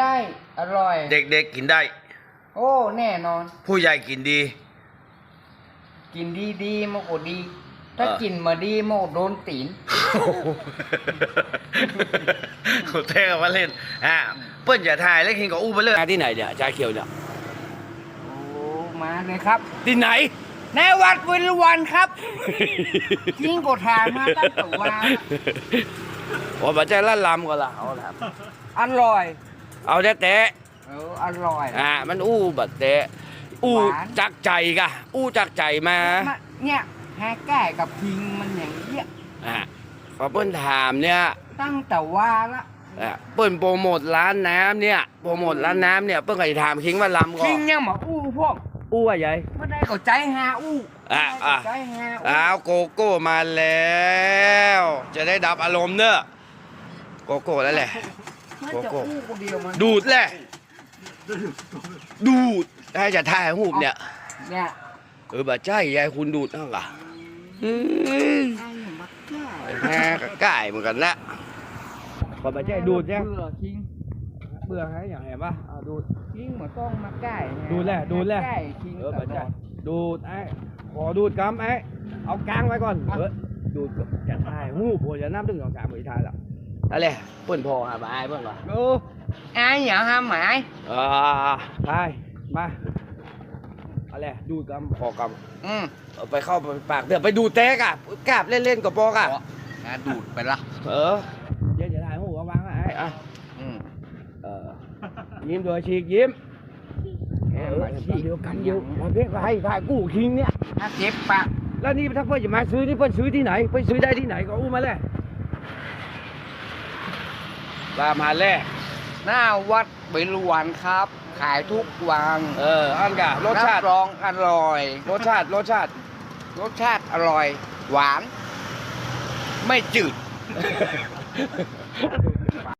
ได้ อร่อย เด็กๆกินได้ โอ้ แน่นอน ผู้ใหญ่กินดี กินดีดีๆมันก็ดี ถ้าเออ กินมาดีมันก็โดนตีนเขาเท่กันมาเล่นอ่าเปิ้นจะถ่ายแล้วกินกับอู้ไปเลยที่ไหนเนี่ยชาเขียวเนี่ยโอ้มาเลยครับที่ไหน ในวัดวิรวันครับยิ่งกดทางมาตั้งแต่ว่า ว่าบัจจัยละลำก็ละเอาละอร่อย เอาแต่แต่เอออร่อย อ่ามันอู้บัดแต่อู้หวานจักใจกะอู้จักใจมามาเนี่ยแฮแก้กับพิงมันอย่างเงี้ยอ่าพอเปิ้นถามเนี่ยตั้งแต่ว่าละอะเปิ้นโปรโมทร้านน้ำเนี่ยโปรโมทร้านน้ำเนี่ยเปิ้นก็จะถามคิงว่าลำก่อพิงนยังมาอู้พวกอู้ว่าใหญ่ ไม่ได้เข้าใจฮาอู้อะไม่ได้อะเข้าใจฮาอู้อ้าวโกโก้มาแล้ว จะได้ดับอารมณ์เนอะโกโก้แล้วแหละ มันจะอู้คนเดียวมันดูดแหละ ดูดให้จะถ่ายรูปเนี่ย เนี่ยเออบ่ใช่ยายคุณดูดนั่งกะอืมไอ้มักแก้แม่ก็ใกล้เหมือนกันละพอบ่ใช่ดูดเนี่ยเบื่อทิ้งเบื่อให้อย่างไรปะอ่าดูดทิ้งเหมือนต้องมาใกล้ไงดูแลดูแลใกล้ทิ้งเออตบ่ลใช่อดดูดไอ้ขอดูดกำไอ้เอากลางไว้ก่อนเออดูดจะถ่ายหูพอจะนับถึงสองสามมือถ่ายแล้ว นั่นแหละเปิ้นพอหาบ่อายเปิ้นก่อนดูไอ้อย่างห้ามหมายอ่าไปมาอะไรดูดกำขอกอืมำเอาไปเข้าไปปากเดี๋ยวไปดูดแตกอะกาบเล่นๆกับปอกอะอะดูดไปละ เออเดี๋ยวจะถ่ายหูวางๆอะไอ้อะอืมเออยิ้มโดยฉีกยิ้มเออเดียวกันเดียวมาเพียงให้ถ่ายกู้คิงเนี่ยถ้าเจ็บปากแล้วนี่ถ้าเพื่อนจะมาซื้อนี่เพื่อนซื้อที่ไหนเพื่อนซื้อได้ที่ไหนก็อู้มาเลย ตามหาแล่หน้าวัดเบญรวันครับ ขายทุกวันเอออันกะรสชาติบรองอร่อย รสชาติรสชาติ รสชาติอร่อย หวาน ไม่จืด